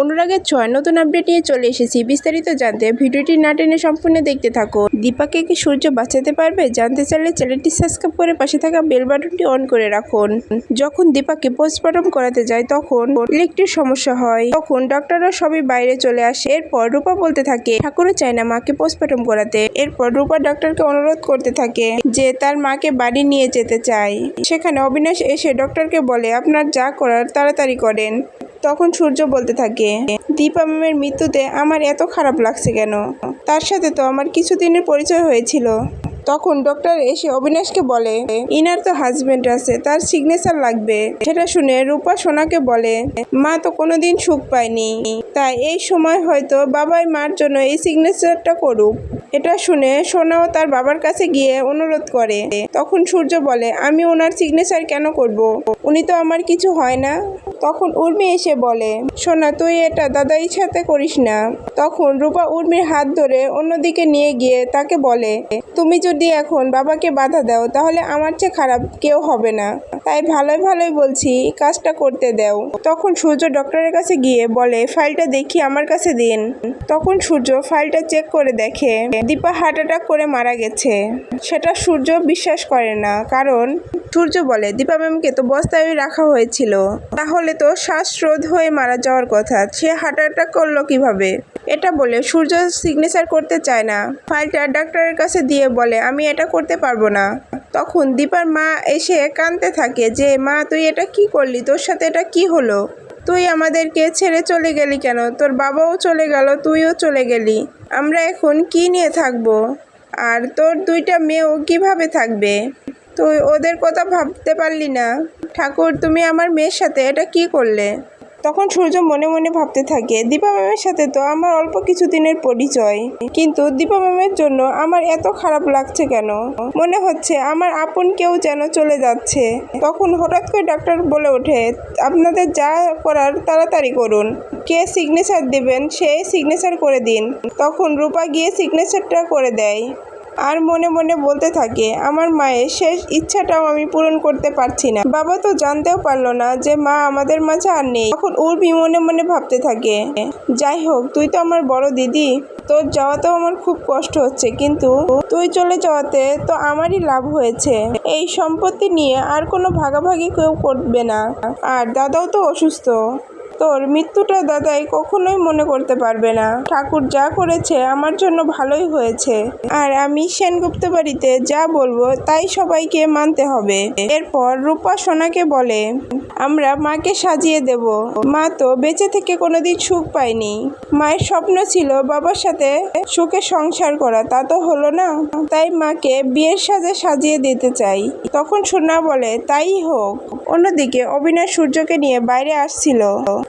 অনুরাগের ছয় নতুন আপডেট নিয়ে চলে এসেছি। বিস্তারিত জানতে ভিডিওটি না টেনে সম্পূর্ণ দেখতে থাকো দীপাকে কি সূর্য বাঁচাতে পারবে? জানতে চাইলে চ্যানেলটি সাবস্ক্রাইব করে পাশে থাকা বেল বাটনটি অন করে রাখুন। যখন দীপাকে পোস্টমর্টম করাতে যায়, তখন ইলেকট্রিক সমস্যা হয়। তখন ডক্টররা সবই বাইরে চলে আসে। এরপর রূপা বলতে থাকে, ঠাকুরও চায় না মাকে পোস্টমর্টম করাতে। এরপর রূপা ডক্টরকে অনুরোধ করতে থাকে যে তার মাকে বাড়ি নিয়ে যেতে চায়। সেখানে অবিনাশ এসে ডক্টরকে বলে, আপনার যা করার তাড়াতাড়ি করেন। তখন সূর্য বলতে থাকে, দীপা ম্যামের মৃত্যুতে আমার এত খারাপ লাগছে কেন? তার সাথে তো আমার কিছুদিনের পরিচয় হয়েছিল। তখন ডক্টর এসে অবিনাশকে বলে, ইনার তো হাজবেন্ড আছে, তার সিগনেচার লাগবে। সেটা শুনে রূপা সোনাকে বলে, মা তো কোনোদিন সুখ পায়নি। তাই এই সময় হয়তো বাবাই মার জন্য এই সিগনেচারটা করুক। এটা শুনে সোনাও তার বাবার কাছে গিয়ে অনুরোধ করে। তখন সূর্য বলে, আমি ওনার সিগনেচার কেন করব? উনি তো আমার কিছু হয় না। তখন উর্মি এসে বলে, সোনা, তুই এটা দাদাই সাথে করিস না। তখন রূপা উর্মির হাত ধরে অন্যদিকে নিয়ে গিয়ে তাকে বলে, তুমি যদি এখন বাবাকে বাধা দাও, তাহলে আমার চেয়ে খারাপ কেউ হবে না। তাই ভালোই ভালোই বলছি কাজটা করতে দাও। তখন সূর্য ডক্টরের কাছে গিয়ে বলে, ফাইলটা দেখি, আমার কাছে দিন। তখন সূর্য ফাইলটা চেক করে দেখে, দীপা হার্ট অ্যাটাক করে মারা গেছে। সেটা সূর্য বিশ্বাস করে না, কারণ সূর্য বলে, দীপা ম্যামকে তো বস্তায় রাখা হয়েছিল। তাহলে তো শ্বাসরোধ হয়ে মারা যাওয়ার কথা, সে হার্ট অ্যাটাক করল কীভাবে? এটা বলে সূর্য সিগনেচার করতে চায় না। ফাইলটা ডাক্তারের কাছে দিয়ে বলে আমি এটা করতে পারব না। তখন দীপার মা এসে কাঁদতে থাকে যে, মা, তুই এটা কি করলি? তোর সাথে এটা কি হলো? তুই আমাদেরকে ছেড়ে চলে গেলি কেন? তোর বাবাও চলে গেল, তুইও চলে গেলি। আমরা এখন কি নিয়ে থাকব? আর তোর দুইটা মেয়েও কীভাবে থাকবে? তুই ওদের কথা ভাবতে পারলি না। ঠাকুর, তুমি আমার মেয়ের সাথে এটা কি করলে? তখন সূর্য মনে মনে ভাবতে থাকে, দীপা ম্যামের সাথে তো আমার অল্প কিছুদিনের পরিচয়। কিন্তু দীপা ম্যামের জন্য আমার এত খারাপ লাগছে কেন? মনে হচ্ছে আমার আপন কেউ যেন চলে যাচ্ছে। তখন হঠাৎ করে ডাক্তার বলে ওঠে, আপনাদের যা করার তাড়াতাড়ি করুন। কে সিগনেচার দেবেন সে সিগনেচার করে দিন। তখন রূপা গিয়ে সিগনেচারটা করে দেয়। আর মনে মনে বলতে থাকে, আমার মায়ের শেষ ইচ্ছাটাও আমি পূরণ করতে পারছি না। বাবা তো জানতেও পারল না যে মা আমাদের মাঝে আর নেই। তখন উর্মি মনে মনে ভাবতে থাকে, যাই হোক, তুই তো আমার বড় দিদি। তোর যাওয়াতেও আমার খুব কষ্ট হচ্ছে, কিন্তু তুই চলে যাওয়াতে তো আমারই লাভ হয়েছে। এই সম্পত্তি নিয়ে আর কোনো ভাগাভাগি কেউ করবে না। আর দাদাও তো অসুস্থ। তোর মৃত্যুটা দাদাই কখনোই মনে করতে পারবে না। ঠাকুর যা করেছে আমার জন্য ভালোই হয়েছে। আর আমি সেনগুপ্ত বাড়িতে যা বলব তাই সবাইকে মানতে হবে। এরপর রূপা সোনাকে বলে, আমরা মাকে সাজিয়ে দেব। মা তো বেঁচে থেকে কোনোদিন সুখ পায়নি। মায়ের স্বপ্ন ছিল বাবার সাথে সুখে সংসার করা, তা তো হলো না। তাই মাকে বিয়ের সাজে সাজিয়ে দিতে চাই। তখন সোনা বলে, তাই হোক। অন্যদিকে অবিনাশ সূর্যকে নিয়ে বাইরে আসছিল।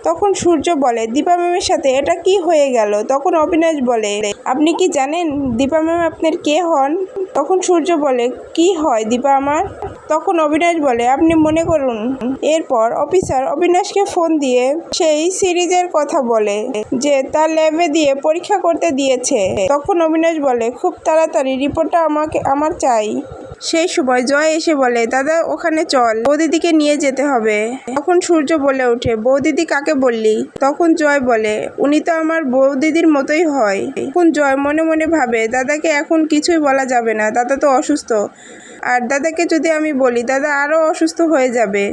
তখন সূর্য বলে, দীপা ম্যামের সাথে এটা কি হয়ে গেল? তখন অবিনাশ বলে, আপনি কি জানেন দীপা ম্যাম আপনার কে হন? তখন সূর্য বলে, কি হয় দীপা আমার? তখন অবিনাশ বলে, আপনি মনে করুন। এরপর অফিসার অবিনাশকে ফোন দিয়ে সেই সিরিজের কথা বলে, যে তার ল্যাবে দিয়ে পরীক্ষা করতে দিয়েছে। তখন অবিনাশ বলে, খুব তাড়াতাড়ি, রিপোর্টটা আমাকে, আমার চাই। সেই সময় জয় এসে বলে, দাদা, ওখানে চল, বৌদিদিকে নিয়ে যেতে হবে। তখন সূর্য বলে ওঠে, বৌদিদি কাকে বললি? তখন জয় বলে, উনি তো আমার বৌদিদির মতোই হয়। এখন জয় মনে মনে ভাবে, দাদাকে এখন কিছুই বলা যাবে না, দাদা তো অসুস্থ। আর দাদাকে যদি আমি বলি, দাদা আরও অসুস্থ হয়ে যাবে।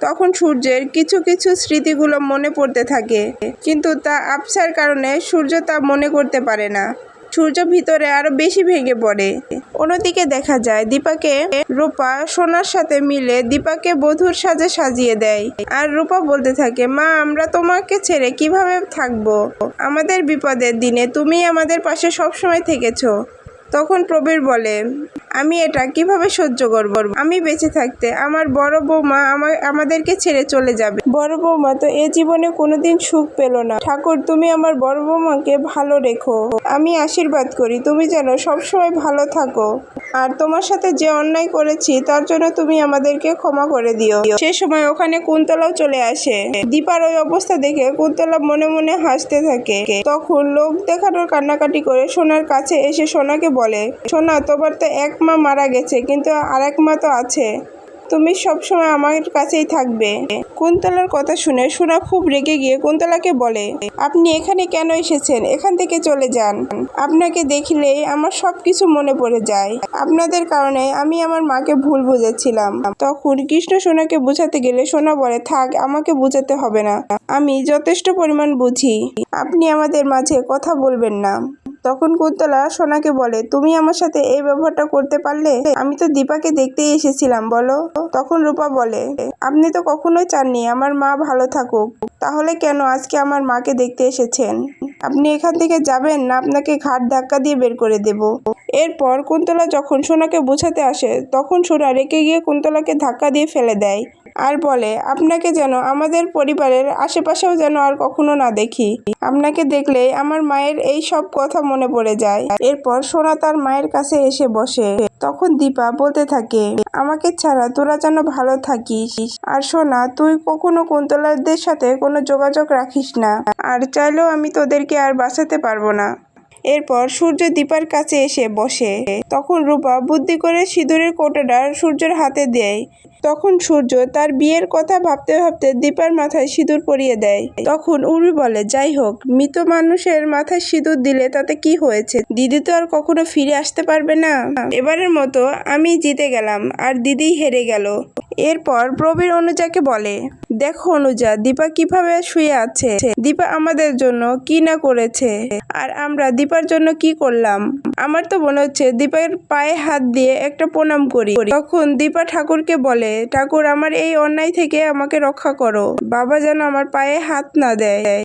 তখন সূর্যের কিছু কিছু স্মৃতিগুলো মনে পড়তে থাকে, কিন্তু তা আবসার কারণে সূর্য তা মনে করতে পারে না। সূর্য ভিতরে আরও বেশি ভেঙে পড়ে। অন্যদিকে দেখা যায়, দীপাকে রূপা সোনার সাথে মিলে দীপাকে বধুর সাজে সাজিয়ে দেয়। আর রূপা বলতে থাকে, মা, আমরা তোমাকে ছেড়ে কীভাবে থাকব? আমাদের বিপদের দিনে তুমি আমাদের পাশে সবসময় থেকেছো। তখন প্রবীর বলে, আমি এটা কীভাবে সহ্য করব? আমি বেঁচে থাকতে আমার বড় বৌমা আমাদেরকে ছেড়ে চলে যাবে। বড় বৌমা তো এ জীবনে কোনোদিন সুখ পেল না। ঠাকুর, তুমি আমার বড় বৌমাকে ভালো রেখো। আমি আশীর্বাদ করি। তুমি যেন সবসময় ভালো থাকো। আর তোমার সাথে যে অন্যায় করেছি, তার জন্য তুমি আমাদেরকে ক্ষমা করে দিও। সে সময় ওখানে কুন্তলাও চলে আসে। দীপার ওই অবস্থা দেখে কুন্তলা মনে মনে হাসতে থাকে। তখন লোক দেখানোর কান্নাকাটি করে সোনার কাছে এসে সোনাকে বলে, সোনা, তোমার তো এক মা মারা গেছে, কিন্তু আর এক মা তো আছে। তুমি সবসময় আমার কাছেই থাকবে। কুন্তলার কথা শুনে সোনা খুব রেগে গিয়ে কুন্তলাকে বলে, আপনি এখানে কেন এসেছেন? এখান থেকে চলে যান। আপনাকে দেখলেই আমার সব কিছু মনে পড়ে যায়। আপনাদের কারণে আমি আমার মাকে ভুল বুঝেছিলাম। তখন কৃষ্ণ সোনাকে বোঝাতে গেলে সোনা বলে, থাক, আমাকে বোঝাতে হবে না। আমি যথেষ্ট পরিমাণ বুঝি। আপনি আমাদের মাঝে কথা বলবেন না। তখন কুন্তলা সোনাকে বলে, তুমি আমার সাথে এই ব্যবহারটা করতে পারলে? আমি তো দীপাকে দেখতেই এসেছিলাম, বলো? তখন রূপা বলে, আপনি তো কখনোই চাননি, আমার মা ভালো থাকুক। তাহলে কেন আজকে আমার মাকে দেখতে এসেছেন? আপনি এখান থেকে যাবেন না আপনাকে ঘাট ধাক্কা দিয়ে বের করে দেব। এরপর কুন্তলা যখন সোনাকে বোঝাতে আসে, তখন সোনা রেখে গিয়ে কুন্তলাকে ধাক্কা দিয়ে ফেলে দেয়। আর বলে, আপনাকে যেন আমাদের পরিবারের আশেপাশেও যেন আর কখনো না দেখি। আপনাকে দেখলেই আমার মায়ের এই সব কথা মনে পড়ে যায়। এরপর সোনা তার মায়ের কাছে এসে বসে। তখন দীপা বলতে থাকে, আমাকে ছাড়া তোরা যেন ভালো থাকিস। আর সোনা, তুই কখনো কুন্তলাদের সাথে কোনো যোগাযোগ রাখিস না। আর চাইলেও আমি তোদেরকে আর বাঁচাতে পারব না। এরপর সূর্য দীপার কাছে এসে বসে। তখন রূপা বুদ্ধি করে সিঁদুরের কোটাটা সূর্যের হাতে দেয়। তখন সূর্য তার বিয়ের কথা ভাবতে ভাবতে দীপার মাথায় সিঁদুর পরিয়ে দেয়। তখন উর্মি বলে, যাই হোক, মৃত মানুষের মাথায় সিঁদুর দিলে তাতে কি হয়েছে? দিদি তো আর কখনো ফিরে আসতে পারবে না। এবারের মতো আমি জিতে গেলাম, আর দিদি হেরে গেল। এরপর প্রবীর অনুজাকে বলে, দেখো অনুজা, দীপা কীভাবে শুয়ে আছে? দীপা আমাদের জন্য কি না করেছে? আর আমরা দীপার জন্য কি করলাম? আমার তো মনে হচ্ছে দীপার পায়ে হাত দিয়ে একটা প্রণাম করি। তখন দীপা ঠাকুরকে বলে, ঠাকুর, আমার এই অন্যায় থেকে আমাকে রক্ষা করো। বাবা যেন আমার পায়ে হাত না দেয়।